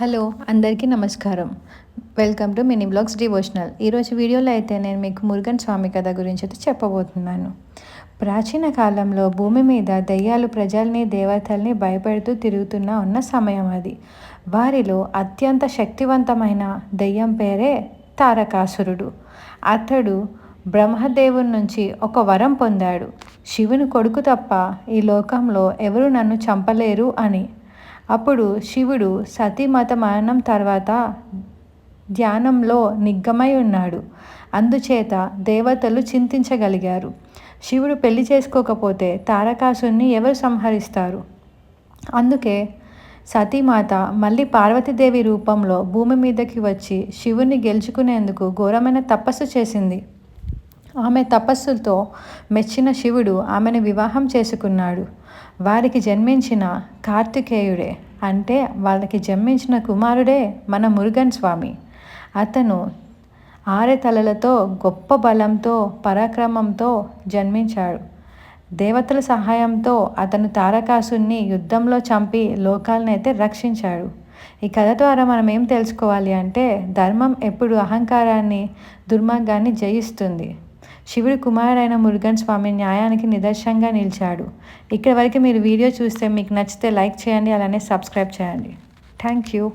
Hello అందరికీ నమస్కారం. Welcome to Mini Blogs Devotional. ఈరోజు వీడియోలో అయితే నేను మీకు మురుగన్ స్వామి కథ గురించి అయితే చెప్పబోతున్నాను. ప్రాచీన కాలంలో భూమి మీద దయ్యాలు ప్రజల్ని దేవతల్ని భయపెడుతూ తిరుగుతున్న ఉన్న సమయం అది. వారిలో అత్యంత శక్తివంతమైన దయ్యం పేరే తారకాసురుడు. అతడు బ్రహ్మదేవుని నుంచి ఒక వరం పొందాడు. శివుని కొడుకు తప్ప ఈ లోకంలో ఎవరు నన్ను చంపలేరు అని. అప్పుడు శివుడు సతీమత మరణం తర్వాత ధ్యానంలో నిగ్గమై ఉన్నాడు. అందుచేత దేవతలు చింతించగలిగారు. శివుడు పెళ్ళి చేసుకోకపోతే తారకాసుని ఎవరు సంహరిస్తారు? అందుకే సతీమాత మళ్ళీ పార్వతీదేవి రూపంలో భూమి మీదకి వచ్చి శివుని గెలుచుకునేందుకు ఘోరమైన తపస్సు చేసింది. ఆమె తపస్సులతో మెచ్చిన శివుడు ఆమెను వివాహం చేసుకున్నాడు. వారికి జన్మించిన కార్తికేయుడే అంటే వాళ్ళకి జన్మించిన కుమారుడే మన మురుగన్ స్వామి. అతను ఆరెతలలతో గొప్ప బలంతో పరాక్రమంతో జన్మించాడు. దేవతల సహాయంతో అతను తారకాసుని యుద్ధంలో చంపి లోకాలనైతే రక్షించాడు. ఈ కథ ద్వారా మనం ఏం తెలుసుకోవాలి అంటే ధర్మం ఎప్పుడు అహంకారాన్ని దుర్మార్గాన్ని జయిస్తుంది. శివుడి కుమారుడైన మురుగన్ స్వామి న్యాయానికి నిదర్శనంగా నిలిచాడు. ఇక్కడ వరకు మీరు వీడియో చూస్తే మీకు నచ్చితే లైక్ చేయండి అలానే సబ్స్క్రైబ్ చేయండి. Thank you.